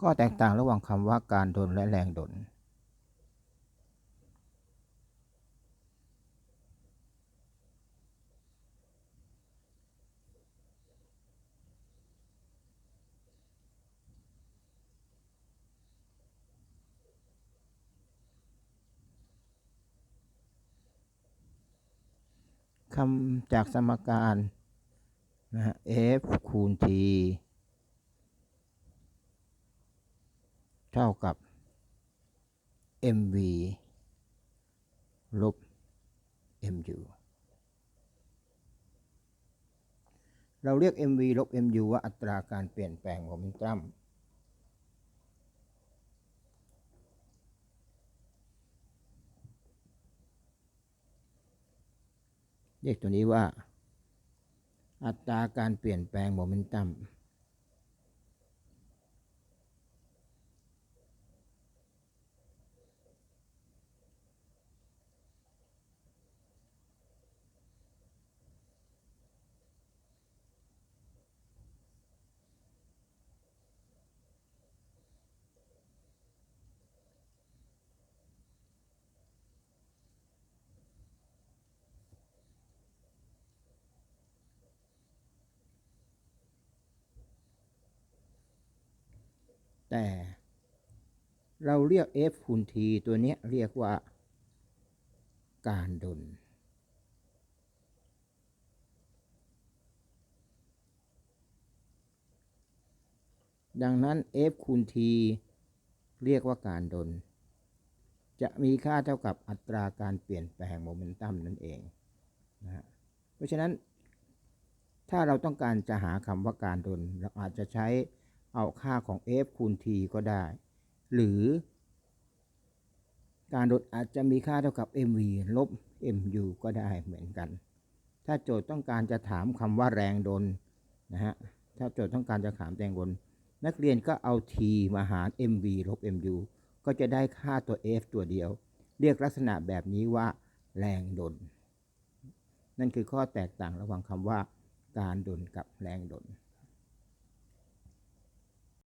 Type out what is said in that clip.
ข้อแตกต่างระหว่างคำว่าการดนและแรงดน คำจากสมการนะฮะ f คูณ t เท่ากับ mv ลบ mu เราเรียก mv ลบ mu ว่าอัตราการเปลี่ยนแปลงโมเมนตัมเรียกตัวนี้ว่า อัตราการเปลี่ยนแปลงโมเมนตัม แต่เราเรียก f คูณ t ตัวนี้เรียกว่าการดนดังนั้น f คูณ t เรียกว่าการดนจะมีค่าเท่ากับอัตราการเปลี่ยนแปลงโมเมนตัมนั่นเองนะฮะเพราะฉะนั้นถ้าเราต้องการจะหาคำว่าการดนเราอาจจะใช้ เอาค่าของ f คูณ t ก็ได้ หรือ การดนอาจจะมีค่าเท่ากับ mv ลบ mu ก็ได้เหมือนกัน ถ้าโจทย์ต้องการจะถามคำว่าแรงดนนะฮะ ถ้าโจทย์ต้องการจะถามแรงดน นักเรียนก็เอา t มาหาร mv ลบ mu ก็จะได้ค่าตัว f ตัวเดียว เรียกลักษณะแบบนี้ว่า แรงดน นั่นคือข้อแตกต่างระหว่างคำว่า การดนกับแรงดน